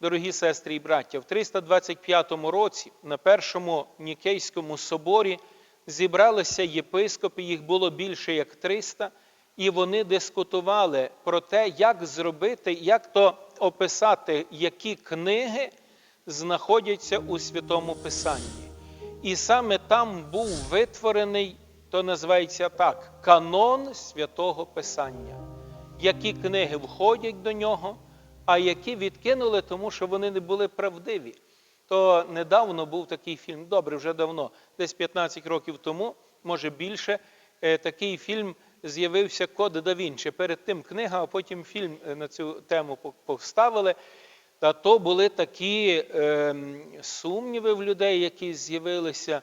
Дорогі сестри і браття, в 325 році на Першому Нікейському соборі зібралися єпископи, їх було більше як 300, і вони дискутували про те, як зробити, як то описати, які книги знаходяться у Святому Писанні. І саме там був витворений, то називається так, канон святого Писання. Які книги входять до нього, а які відкинули, тому що вони не були правдиві. То недавно був такий фільм, добре, вже давно, десь 15 років тому, може більше, е, такий фільм з'явився Код да Вінчі. Перед тим книга, а потім фільм е, на цю тему поставили. Та то були такі е, сумніви в людей, які з'явилися,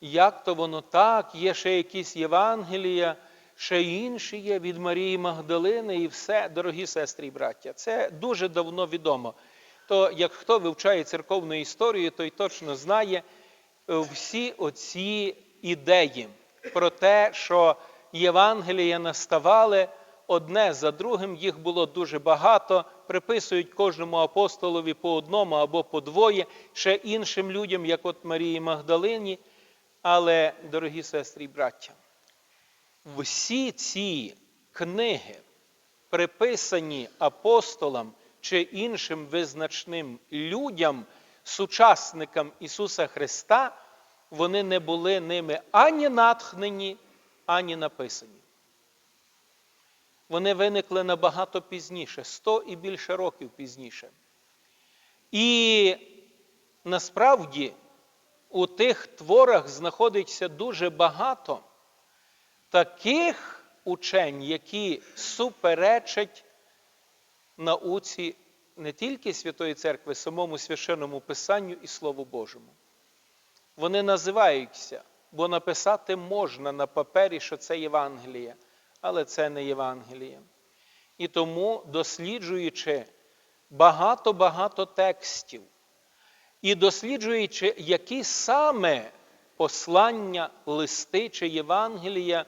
як то воно так, є ще якісь Євангелія, ще інші є від Марії Магдалини і все, дорогі сестри і браття. Це дуже давно відомо. То як хто вивчає церковну історію, той точно знає е, всі оці ідеї про те, що Євангелія наставали одне за другим, їх було дуже багато, приписують кожному апостолові по одному або по двоє, ще іншим людям, як от Марії Магдалині. Але, дорогі сестри і браття, всі ці книги, приписані апостолам чи іншим визначним людям, сучасникам Ісуса Христа, вони не були ними ані натхнені, ані написані. Вони виникли набагато пізніше, сто і більше років пізніше. І насправді у тих творах знаходиться дуже багато таких учень, які суперечать науці не тільки Святої Церкви, самому священному Писанню і Слову Божому. Вони називаються, бо написати можна на папері, що це Євангеліє, але це не Євангеліє. І тому, досліджуючи багато-багато текстів, і досліджуючи, які саме послання, листи чи Євангелія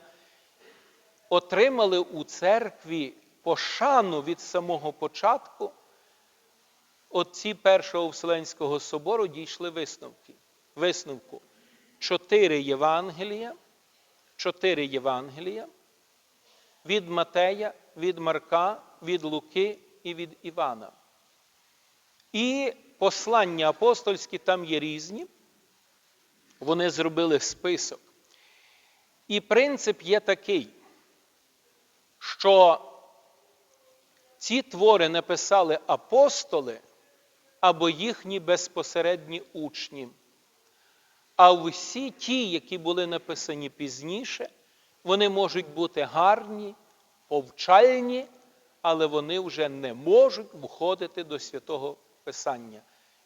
отримали у церкві пошану від самого початку, отці Першого Вселенського собору дійшли висновки. висновку. Чотири Євангелія, чотири Євангелія від Матея, від Марка, від Луки і від Івана. І послання апостольські там є різні. Вони зробили список. І принцип є такий, що ці твори написали апостоли або їхні безпосередні учні. А всі ті, які були написані пізніше, вони можуть бути гарні, повчальні, але вони вже не можуть входити до святого Писання.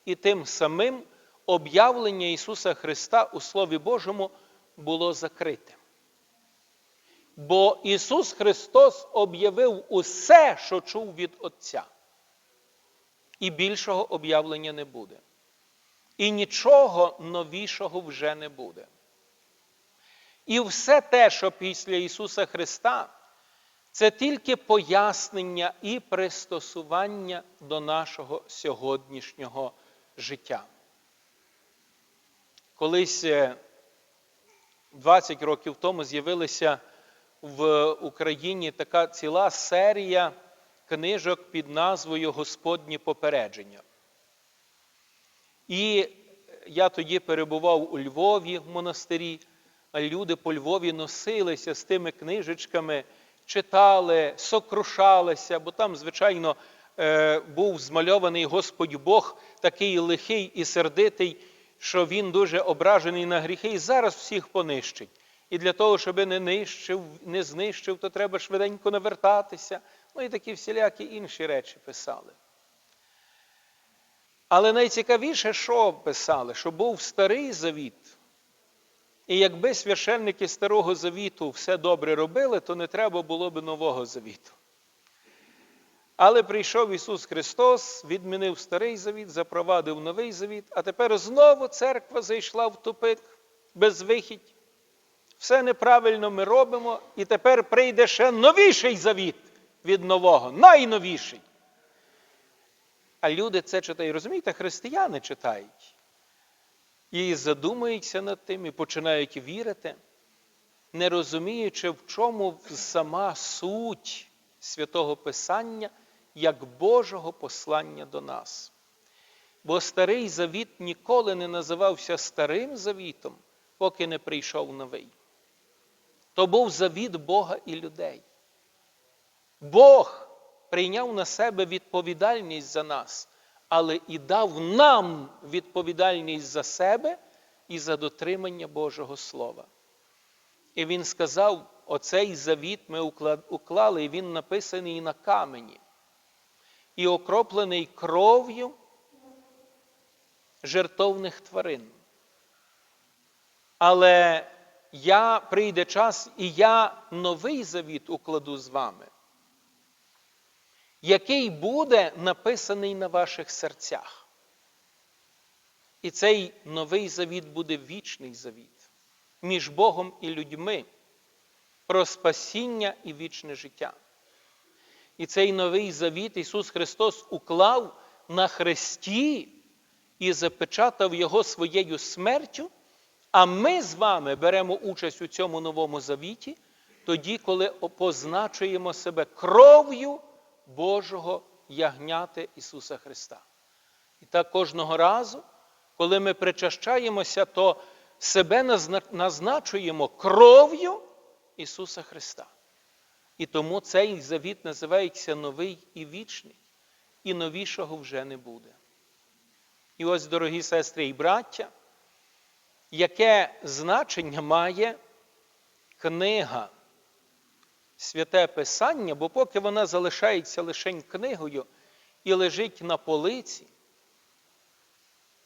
І тим самим об'явлення Ісуса Христа у Слові Божому було закрите. Бо Ісус Христос об'явив усе, що чув від Отця. І більшого об'явлення не буде. І нічого новішого вже не буде. І все те, що після Ісуса Христа, це тільки пояснення і пристосування до нашого сьогоднішнього життя. Колись е, 20 років тому з'явилася в Україні така ціла серія книжок під назвою Господні попередження. І я тоді перебував у Львові в монастирі, а люди по Львові носилися з тими книжечками, читали, сокрушалися, бо там, звичайно, е, був змальований Господь Бог, такий лихий і сердитий, що він дуже ображений на гріхи і зараз всіх понищить. І для того, щоб не нищив, не знищив, то треба швиденько навертатися. Ну і такі всілякі інші речі писали. Але найцікавіше, що писали, що був старий завіт. І якби священники Старого Завіту все добре робили, то не треба було б Нового Завіту. Але прийшов Ісус Христос, відмінив старий завіт, запровадив новий завіт, а тепер знову церква зайшла в тупик безвихідь. Все неправильно ми робимо, і тепер прийде ще новіший завіт від нового, найновіший. А люди це читають. Розумієте, християни читають. І задумуються над тим, і починають вірити, не розуміючи, в чому сама суть святого Писання як Божого послання до нас. Бо старий завіт ніколи не називався старим завітом, поки не прийшов новий. То був завіт Бога і людей. Бог прийняв на себе відповідальність за нас, але і дав нам відповідальність за себе і за дотримання Божого Слова. І він сказав: оцей завіт ми уклали, і він написаний на камені, і окроплений кров'ю жертовних тварин. Але я прийде час, і я новий завіт укладу з вами, який буде написаний на ваших серцях. І цей новий завіт буде вічний завіт між Богом і людьми про спасіння і вічне життя. І цей новий завіт Ісус Христос уклав на хресті і запечатав Його своєю смертю. А ми з вами беремо участь у цьому новому завіті, тоді, коли позначуємо себе кров'ю Божого ягняти Ісуса Христа. І так кожного разу, коли ми причащаємося, то себе назначуємо кров'ю Ісуса Христа. І тому цей завіт називається новий і вічний, і новішого вже не буде. І ось, дорогі сестри і браття, яке значення має книга, святе Писання, бо поки вона залишається лише книгою і лежить на полиці,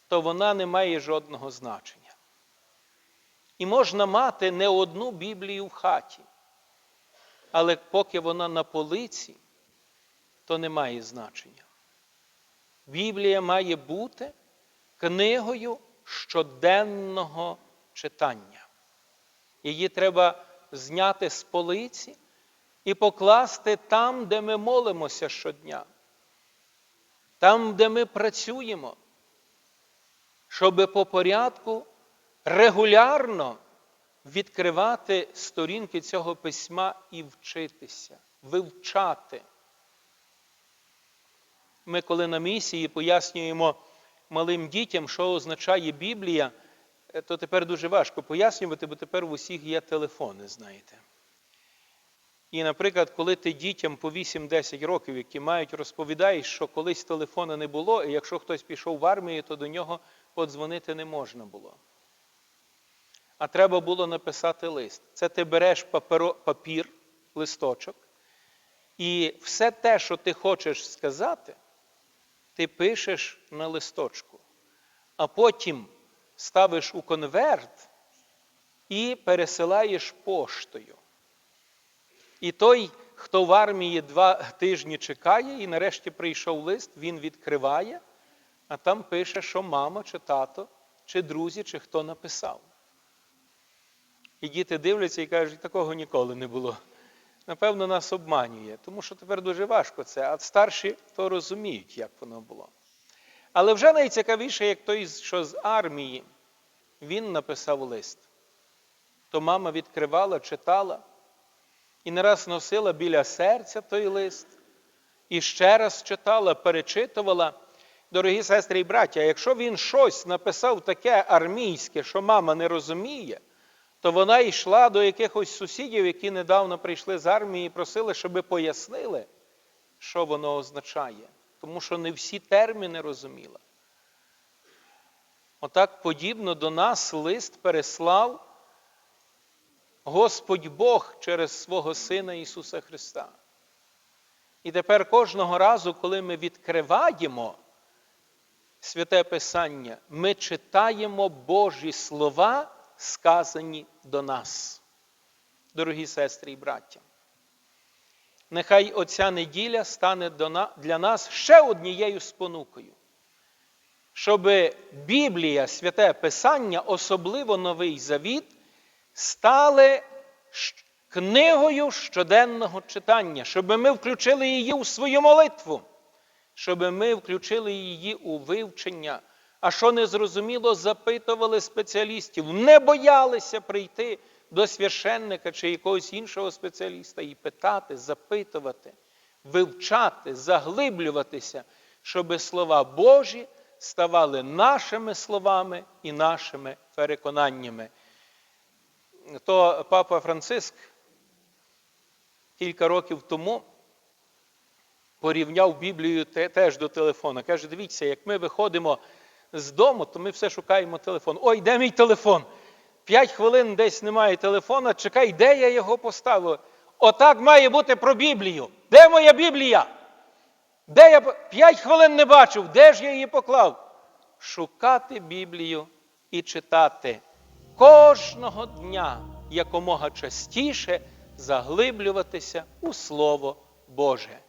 то вона не має жодного значення. І можна мати не одну Біблію в хаті, але поки вона на полиці, то не має значення. Біблія має бути книгою щоденного читання. Її треба зняти з полиці і покласти там, де ми молимося щодня, там, де ми працюємо, щоб по порядку регулярно відкривати сторінки цього письма і вчитися, вивчати. Ми, коли на місії пояснюємо малим дітям, що означає Біблія, е, то тепер дуже важко пояснювати, бо тепер в усіх є телефони, знаєте. І, наприклад, коли ти дітям по 8-10 років, які мають, розповідаєш, що колись телефону не було, і якщо хтось пішов в армію, то до нього подзвонити не можна було. А треба було написати лист. Це ти береш паперо, папір, листочок, і все те, що ти хочеш сказати, ти пишеш на листочку, а потім ставиш у конверт і пересилаєш поштою. І той, хто в армії два тижні чекає, і нарешті прийшов лист, він відкриває, а там пише, що мама, чи тато, чи друзі, чи хто написав. І діти дивляться і кажуть, такого ніколи не було напевно, нас обманює, тому що тепер дуже важко це, а старші то розуміють, як воно було. Але вже найцікавіше, як той, що з армії, він написав лист. То мама відкривала, читала і не раз носила біля серця той лист, і ще раз читала, перечитувала. Дорогі сестри і браття, якщо він щось написав таке армійське, що мама не розуміє, то вона йшла до якихось сусідів, які недавно прийшли з армії, і просили, щоб пояснили, що воно означає. Тому що не всі терміни розуміла. Отак подібно до нас лист переслав Господь Бог через свого Сина Ісуса Христа. І тепер кожного разу, коли ми відкриваємо святе Писання, ми читаємо Божі слова сказані до нас, дорогі сестри і браття. Нехай оця неділя стане для нас ще однією спонукою, щоб Біблія, святе Писання, особливо Новий Завіт, стали книгою щоденного читання, щоб ми включили її у свою молитву щоб ми включили її у вивчення. А що не зрозуміло, запитували спеціалістів, не боялися прийти до священника чи якогось іншого спеціаліста і питати, запитувати, вивчати, заглиблюватися, щоб слова Божі ставали нашими словами і нашими переконаннями. То папа Франциск кілька років тому порівняв Біблію теж до телефона. Каже, дивіться, як ми виходимо з дому, то ми все шукаємо телефон. Ой, де мій телефон? П'ять хвилин десь немає телефона, чекай, де я його поставив? Отак має бути про Біблію. Де моя Біблія? Де я п'ять хвилин не бачив, де ж я її поклав? Шукати Біблію і читати кожного дня якомога частіше заглиблюватися у Слово Боже.